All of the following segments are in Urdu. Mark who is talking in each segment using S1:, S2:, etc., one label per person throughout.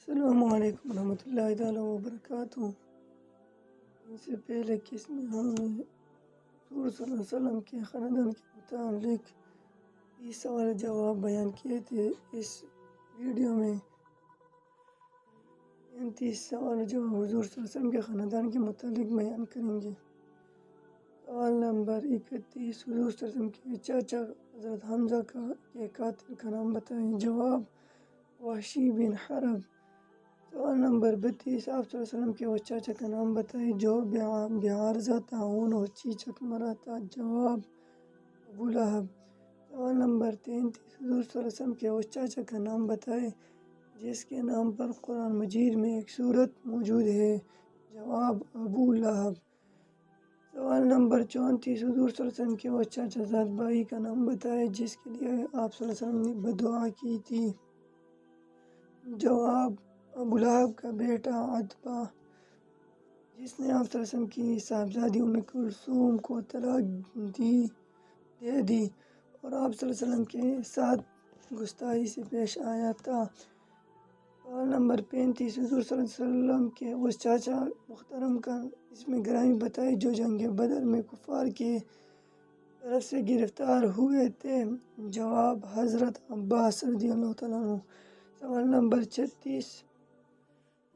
S1: السلام علیکم ورحمۃ اللہ تعالیٰ وبرکاتہ۔ اس سے پہلے کس میں ہم نے حضور صلی اللہ علیہ وسلم کے خاندان کے متعلق یہ سوال جواب بیان کیے تھے۔ اس ویڈیو میں پینتیس سوال جواب حضور صلی اللہ علیہ وسلم کے خاندان کے متعلق بیان کریں گے۔ سوال نمبر اکتیس، حضور صلی اللہ علیہ وسلم کے چاچا حضرت حمزہ کا کے قاتل کا نام بتائیں۔ جواب، وحشی بن حرب۔ سوال نمبر بتیس، آپ صلی اللہ علیہ وسلم کے وہ چاچا کا نام بتائیں جو بہار تعاون اور چیچک مرا تھا۔ جواب، ابو لہب۔ سوال نمبر تینتیس، حضور صلی اللہ علیہ وسلم کے وہ چاچا کا نام بتائیں، جس کے نام پر قرآن مجید میں ایک صورت موجود ہے۔ جواب، ابو لہب۔ سوال نمبر چونتیس، حضور صلی اللہ علیہ وسلم کے وہ چاچا زاد بھائی کا نام بتائے جس کے لیے آپ صلی اللہ علیہ وسلم نے بدعا کی تھی۔ جواب ابو کا بیٹا ادبا جس نے آپ صلی وسلم کی صاحبزادی ام کلثوم کو طلاق دی، دے دی اور آپ صلی اللہ علیہ وسلم کے ساتھ گستاخی سے پیش آیا تھا۔ سوال نمبر پینتیس، حضور صلی اللہ علیہ وسلم کے اس چاچا محترم کا اس میں گرامی بتائی جو جنگ بدر میں کفار کے طرف سے گرفتار ہوئے تھے۔ جواب حضرت عباس رضی اللہ تعالیٰ سوال نمبر چھتیس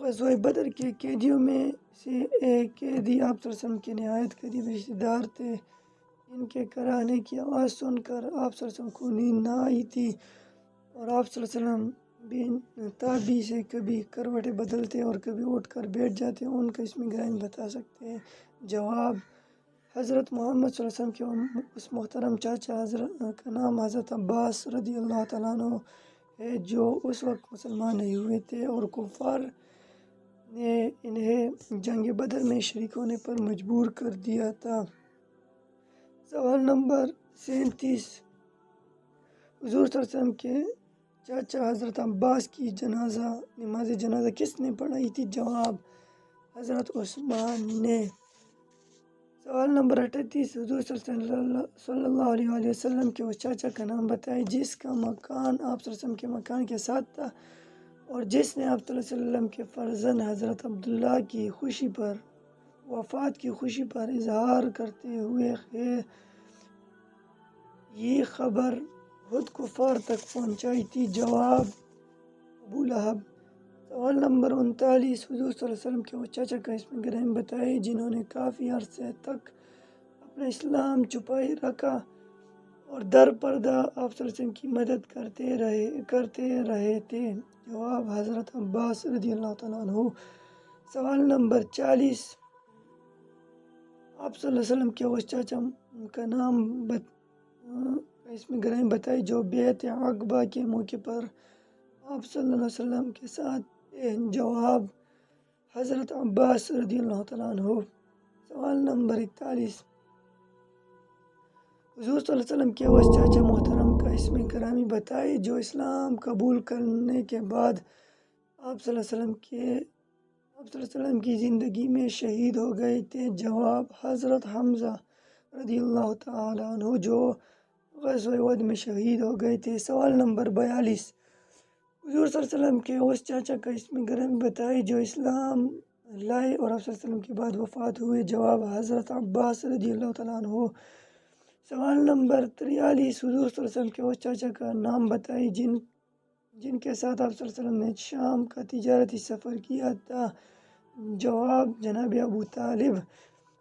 S1: غزوہ بدر کے قیدیوں میں سے ایک قیدی آپ صلی وسلم کے نہایت قریب رشتہ دار تھے۔ ان کے کرانے کی آواز سن کر آپ صلی وسلم کو نیند نہ آئی تھی اور آپ صلی اللہ علیہ وسلم بھی تابی سے کبھی کروٹیں بدلتے اور کبھی اٹھ کر بیٹھ جاتے۔ ان کا اس میں گرائن بتا سکتے ہیں۔ جواب، حضرت محمد صلی اللہ علیہ وسلم کے اس محترم چاچا حضرت، کا نام حضرت عباس رضی اللہ تعالیٰ عنہ ہے، جو اس وقت مسلمان نہیں ہوئے تھے اور کفار نے انہیں جنگ بدر میں شریک ہونے پر مجبور کر دیا تھا۔ سوال نمبر سینتیس۔ حضور صلی اللہ علیہ وسلم کے چاچا حضرت عباس کی جنازہ، نماز جنازہ کس نے پڑھائی تھی؟ جواب حضرت عثمان نے۔ سوال نمبر اٹھتیس حضور صلی اللہ علیہ وسلم کے اس چاچا کا نام بتائے جس کا مکان آپ صلی اللہ علیہ وسلم کے مکان کے ساتھ تھا۔ اور جس نے آپ صلی اللہ علیہ وسلم کے فرزن حضرت عبداللہ کی خوشی پر، وفات کی خوشی پر اظہار کرتے ہوئے خیر، یہ خبر خود کفار تک پہنچائی تھی۔ جواب، ابو لہب۔ سوال نمبر انتالیس، حضور صلی اللہ علیہ وسلم کے وہ چاچا کا اس میں گرہم بتائے، جنہوں نے کافی عرصے تک اپنا اسلام چھپائی رکھا۔ اور در پردہ آپ صلی اللہ علیہ وسلم کی مدد کرتے رہے کرتے رہے تھے جواب حضرت عباس رضی اللہ تعالیٰ عنہ۔ سوال نمبر چالیس۔ آپ صلی اللہ علیہ وسلم کے اس چاچا کا نام بت اس میں گرہیں بتائی۔ جو بیت اقبا کے موقع پر آپ صلی اللہ علیہ وسلم کے ساتھ جواب حضرت عباس رضی اللہ تعالیٰ عنہ۔ سوال نمبر اکتالیس۔ حضور صلی اللہ علیہ وسلم کے اس چاچا محترم کا اس میں کرامی بتائی جو اسلام قبول کرنے کے بعد آپ صلی اللہ علیہ وسلم کے آپ صلی اللہ علیہ وسلم کی زندگی میں شہید ہو گئے تھے۔ جواب حضرت حمزہ رضی اللہ تعالیٰ عنہ، جو غزوہ ود میں شہید ہو گئے تھے۔ سوال نمبر بیالیس، حضور صلی اللہ علیہ وسلم کے اس چاچا کا اس میں گرم بتائی جو اسلام لائے اور آپ صلی اللہ علیہ وسلم کے بعد وفات ہوئے۔ جواب حضرت عباس رضی اللہ تعالیٰ عنہ سوال نمبر تریالیس، حضور صلی اللہ علیہ وسلم کے اس چاچا کا نام بتائی جن جن کے ساتھ آپ صلی اللہ علیہ وسلم نے شام کا تجارتی سفر کیا تھا؟ جواب جناب ابو طالب۔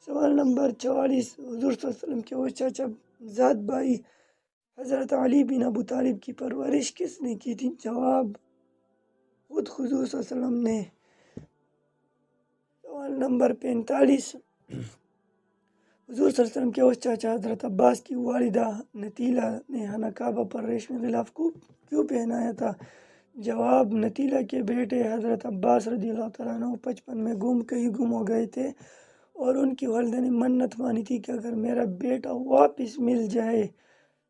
S1: سوال نمبر چوالیس، حضور صلی اللہ علیہ وسلم کے وہ چاچا ذات بھائی حضرت علی بن ابو طالب کی پرورش کس نے کی تھی؟ جواب خود حضور صلی اللہ علیہ وسلم نے۔ سوال نمبر پینتالیس۔ حضور صلی اللہ علیہ وسلم کے اس چاچا حضرت عباس کی والدہ نتیلہ نے ہنا کعبہ پر ریشمی غلاف کو کیوں پہنایا تھا؟ جواب، نتیلہ کے بیٹے حضرت عباس رضی اللہ تعالیٰ عنہ بچپن میں گم، کہیں گم ہو گئے تھے اور ان کی والدہ نے منت مانی تھی کہ اگر میرا بیٹا واپس مل جائے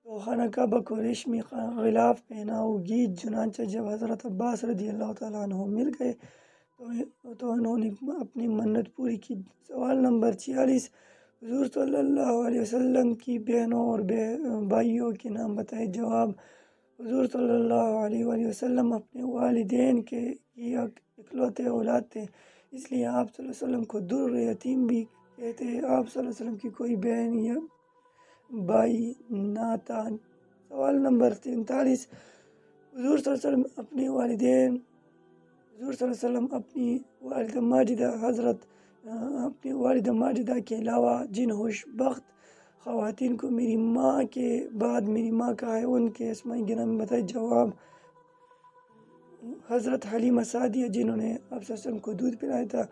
S1: تو خانہ کعبہ کو ریشمی غلاف پہناؤ گی۔ چنانچہ جب حضرت عباس رضی اللہ تعالیٰ عنہ مل گئے تو انہوں نے اپنی منت پوری کی۔ سوال نمبر چھیالیس حضور صلی اللہ علیہ وسلم کی بہنوں اور بھائیوں کے نام بتائے جواب، حضور صلی اللہ علیہ وآلہ وسلم اپنے والدین کے کی اکلوتے اولاد تھے، اس لیے آپ صلی اللہ علیہ وسلم کو در یتیم بھی کہتے ہیں۔ آپ صلی اللہ علیہ وسلم کی کوئی بہن یا بھائی نہ تھا سوال نمبر تینتالیس۔ حضور صلی اللہ علیہ وسلم اپنے والدین، حضور صلی اللہ علیہ وسلم اپنی والدہ ماجدہ حضرت اپنی والدہ ماجدہ کے علاوہ جن خوش بخت خواتین کو میری ماں کے بعد میری ماں کا ہے، ان کے اسماعی گرام بتائے جواب۔ حضرت حلیمہ سعدیہ جنہوں نے آپ صلی اللہ علیہ وسلم کو دودھ پلایا تھا،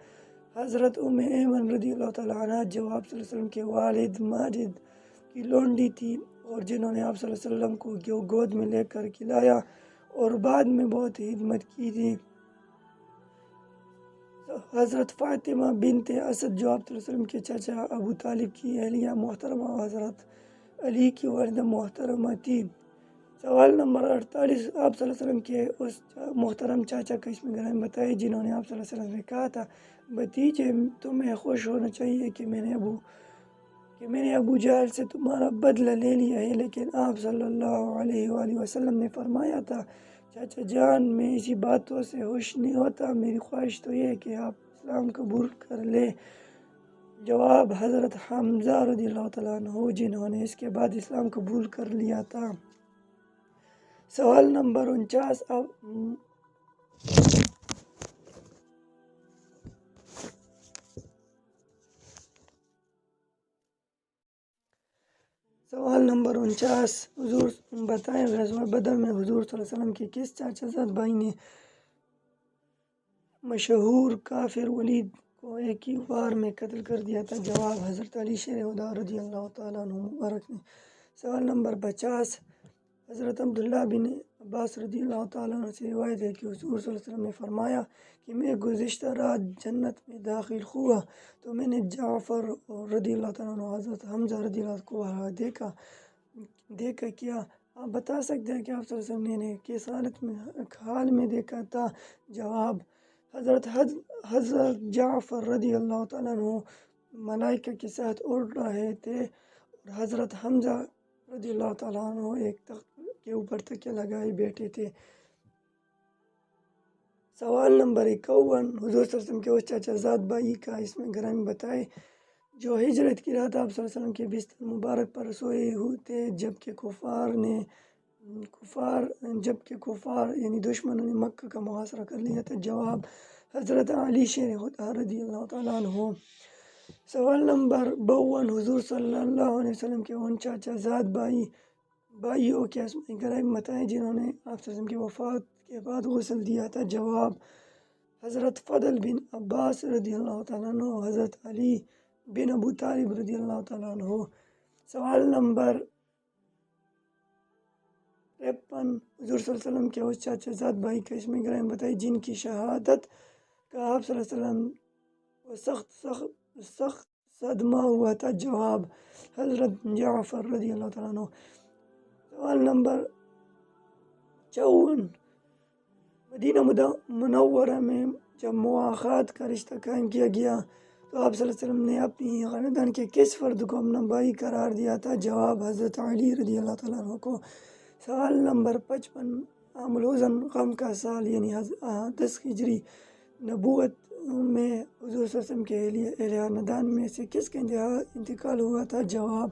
S1: حضرت ام ایمن رضی اللہ تعالیٰ عنہ جو آپ صلی اللہ علیہ وسلم کے والد ماجد کی لونڈی تھی اور جنہوں نے آپ صلی اللہ علیہ وسلم کو گود میں لے کر کھلایا اور بعد میں بہت خدمت کی تھی۔ حضرت فاطمہ بنت اسد جو آپ وسلم کے چچا ابو طالب کی اہلیہ محترمہ حضرت علی کی والدہ محترمہ تھی سوال نمبر اڑتالیس، آپ صلی اللہ علیہ وسلم کے اس محترم چاچا کا اس میں گرام بتائے جنہوں نے آپ صلی اللہ علیہ وسلم نے کہا تھا بتیجے تمہیں خوش ہونا چاہیے کہ میں نے ابو، کہ میں نے ابو جہل سے تمہارا بدلہ لے لیا ہے، لیکن آپ صلی اللہ علیہ وآلہ وسلم نے فرمایا تھا چاچا جان، میں اسی باتوں سے خوش نہیں ہوتا۔ میری خواہش تو یہ ہے کہ آپ اسلام قبول کر لے جواب حضرت حمزہ رضی اللہ تعالیٰ عنہ جنہوں نے اس کے بعد اسلام قبول کر لیا تھا۔ سوال نمبر انچاس، اب نمبر انچاس، حضور بتائیں غزوہ بدر میں حضور صلی اللہ علیہ وسلم کے کس چاچا زاد بھائی نے مشہور کافر ولید کو ایک ہی بار میں قتل کر دیا تھا؟ جواب حضرت علی شیر خدا رضی اللہ تعالیٰ عنہ مبارک نے سوال نمبر پچاس حضرت عبداللہ بن عباس رضی اللہ تعالیٰ عنہ سے روایت ہے کہ حضور صلی اللہ علیہ وسلم نے فرمایا کہ میں گزشتہ رات جنت میں داخل ہوا تو میں نے جعفر رضی اللہ تعالیٰ عنہ، حضرت حمزہ رضی اللہ کو دیکھا دیکھا کیا؟ آپ بتا سکتے ہیں کہ آپ صلی اللہ علیہ وسلم نے کس حالت میں، حال میں دیکھا تھا؟ جواب، حضرت حضرت جعفر رضی اللہ تعالیٰ عنہ ملائکہ کے ساتھ اڑ رہے تھے اور حضرت حمزہ رضی اللہ تعالیٰ عنہ ایک تخت کے اوپر تکیہ لگائے بیٹھے تھے سوال نمبر اکون حضور صلی اللہ علیہ وسلم کے اس چاچا زاد بھائی کا اس میں گرامی بتائے، جو ہجرت کی رات آپ صلی اللہ علیہ وسلم کے بستر مبارک پر سوئے ہوتے، جبکہ کفار نے، کفار، جبکہ کفار یعنی دشمنوں نے مکہ کا محاصرہ کر لیا تھا۔ جواب حضرت علی شیر رضی اللہ تعالیٰ عنہ۔ سوال نمبر باون، حضور صلی اللہ علیہ وسلم کے ان چاچا زاد بھائی بھائیوں کے اسمائی گرائم بتائیں جنہوں نے آپ صلی وسلم کی وفات کے بعد غسل دیا تھا؟ جواب، حضرت فضل بن عباس رضی اللہ تعالیٰ عنہ، حضرت علی بن ابو طالب رضی اللہ تعالیٰ عنہ۔ سوال نمبر ترپن، حضور صلی اللہ علیہ وسلم کے اس چاچا زاد بھائی کا اسم گرائم بتائی جن کی شہادت کا آپ صلی اللہ علیہ وسلم کو سخت سخت سخت صدمہ ہوا تھا؟ جواب، حضرت جعفر رضی اللہ تعالیٰ عنہ۔ سوال نمبر چون۔ مدینہ منورہ میں جب مواخات کا رشتہ قائم کیا گیا، تو آپ صلی اللہ علیہ وسلم نے اپنی خاندان کے کس فرد کو اپنا بھائی قرار دیا تھا؟ جواب حضرت علی رضی اللہ تعالیٰ عنہ کو۔ سوال نمبر پچپن عام غم کا سال یعنی دس ہجری نبوت میں حضور صلی اللہ علیہ وسلم کے اہل خاندان میں سے کس کا انتقال ہوا تھا؟ جواب،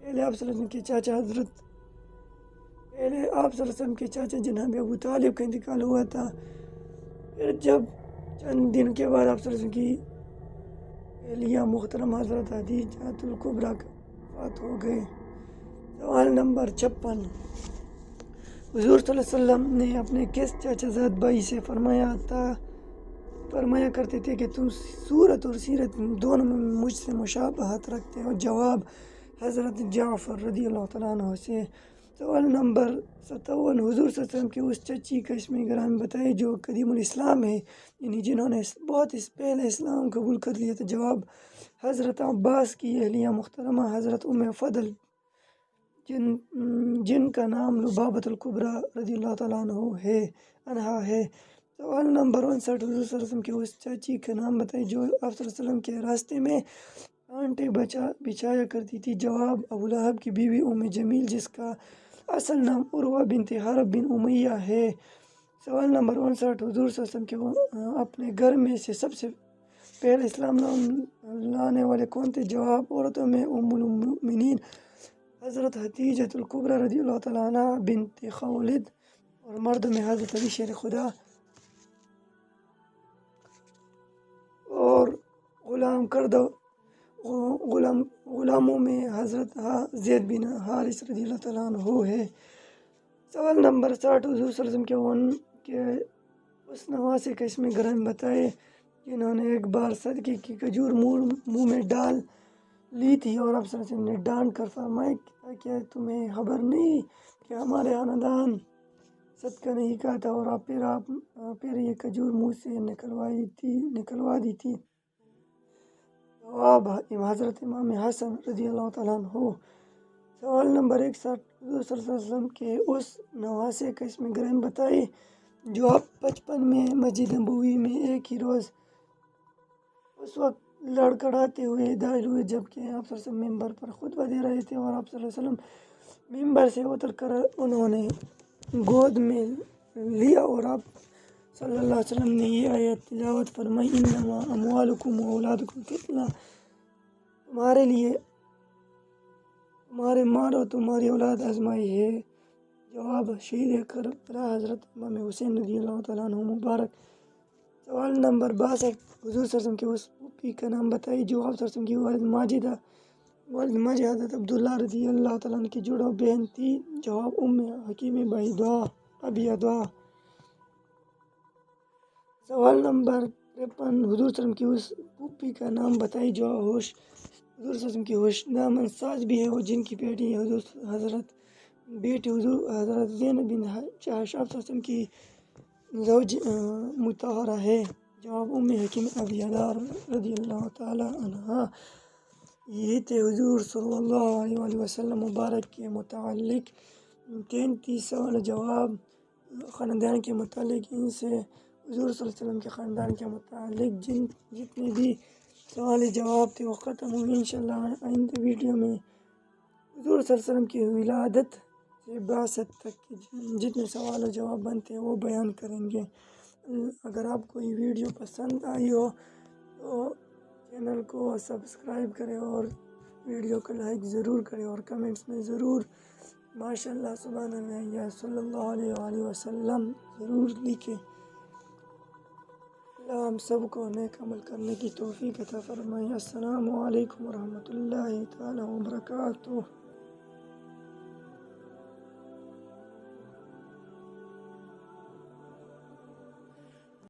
S1: پہلے آپ صلی اللہ علیہ وسلم کے چاچا حضرت پہلے آپ صلی اللہ علیہ وسلم کے چاچا جناب ابو طالب کا انتقال ہوا تھا۔ پھر جب چند دن کے بعد آپ صلی اللہ علیہ وسلم کی اہلیہ محترم حضرت حدیجات القبرہ کا وفات ہو گئے۔ سوال نمبر چھپن۔ حضور صلی اللہ علیہ وسلم نے اپنے کس چاچا زاد بھائی سے فرمایا تھا؟ فرمایا کرتے تھے کہ تم صورت اور سیرت دونوں میں مجھ سے مشابہت رکھتے ہو۔ جواب حضرت جعفر رضی اللہ تعالیٰ عنہ سے سوال نمبر، ستاون حضور صلی اللہ علیہ وسلم کی اس چچی کا گرام بتائے جو قدیم الاسلام ہے یعنی جنہوں نے بہت اس پہلے اسلام قبول کر لیا تھا، جواب حضرت عباس کی اہلیہ محترمہ حضرت ام فضل، جن جن کا نام لبابت القبرہ رضی اللہ تعالیٰ عنہ ہے، انہا ہے۔ سوال نمبر انسٹھ حضور صلی اللہ علیہ وسلم کی اس چاچی کا نام بتائے جو آپ صلی اللہ علیہ وسلم کے راستے میں آنٹے بچا بچایا کرتی تھی، جواب ابو لہب کی بیوی ام جمیل، جس کا اصل نام عروہ بنت حرب بن امیہ ہے۔ سوال نمبر انسٹھ، حضور صلی اللہ علیہ وسلم کے اپنے گھر میں سے سب سے پہلے اسلام نام لانے والے کون تھے؟ جواب، عورتوں میں ام المؤمنین۔ حضرت حتیجت القبرہ رضی اللہ تعالیٰ عنہ بنت خولد اور مرد میں حضرت علی شیر خدا۔ اور غلام کردہ غلام غلاموں میں حضرت زید بن حارث رضی اللہ تعالیٰ عنہ ہے۔ سوال نمبر ساٹھ، حضور صلی اللہ علیہ وسلم کے ون کے اس نواز کا اس میں گرم بتائے جنہوں نے ایک بار صدقے کی کھجور منہ میں ڈال لی تھی اور اب صلی اللہ علیہ وسلم نے ڈانٹ کر فرمایا کیا تمہیں خبر نہیں کہ ہمارے خاندان صدقہ نہیں کہا تھا اور آپ پھر آپ پھر یہ کھجور منہ سے نکلوائی تھی نکلوا دی تھی۔ جواب حضرت امام حسن رضی اللہ تعالیٰ عنہ۔ سوال نمبر ایک ساٹھ حضور صلی اللہ علیہ وسلم کے اس نواسے کا اس میں گرہم بتائے جو آپ بچپن میں مسجد نبوی میں ایک ہی روز اس وقت لڑکڑاتے ہوئے دائل ہوئے جبکہ آپ صلی اللہ علیہ وسلم ممبر پر خطبہ دے رہے تھے اور آپ صلی اللہ علیہ وسلم ممبر سے اتر کر انہوں نے گود میں لیا اور آپ صلی اللہ علیہ وسلم نے یہ آیت تلاوت فرمائی، انما اموالکم و اولادکم فتنہ۔ تمہارے لیے تمہارے مال اور تمہاری اولاد آزمائی ہے۔ جواب شہید کربلا حضرت امام حسین رضی اللہ تعالیٰ عنہ مبارک۔ سوال نمبر باسٹھ، حضور صلی کے اس پی کا نام بتائی جو آپ کی والد ماجدہ، والد ماجد حضرت عبداللہ رضی اللہ تعالیٰ عنہ کی جڑو بہن تھی۔ جواب ام حکیم بھائی دعا، ابھی دعا۔ سوال نمبر ترپن، حضور وسلم کی اس پھوپھی کا نام بتائی جو ہوش، حضور وسلم کی ہوش نام ساز بھی ہے وہ جن کی بیٹی حضور حضرت بیٹی حضور حضرت زین بن شاہ وسلم کی زوج متحرہ ہے، جواب ام حکیم ابی ادار رضی اللہ تعالی عنہ یہ تھے حضور صلی اللہ علیہ وسلم مبارک کے متعلق، تینتیس سوال جواب، خاندان کے متعلق، ان سے حضور صلی اللہ علیہ وسلم کے خاندان کے متعلق جن جتنے بھی سوال جواب تھے وہ ختم ہوئے ان شاء اللہ آئندہ ویڈیو میں حضور صلی اللہ علیہ وسلم کی ولادت سے باست تک جتنے سوال و جواب بنتے ہیں وہ بیان کریں گے۔ اگر آپ کو یہ ویڈیو پسند آئی ہو تو چینل کو سبسکرائب کریں اور ویڈیو کو لائک ضرور کریں اور کمنٹس میں ضرور ماشاء اللہ سبحان اللہ یا صلی اللہ علیہ وآلہ وسلم ضرور لکھیں۔ اللہ ہم سب کو نیک عمل کرنے کی توفیق عطا فرمائے۔ السلام علیکم ورحمۃ اللہ تعالیٰ وبرکاتہ۔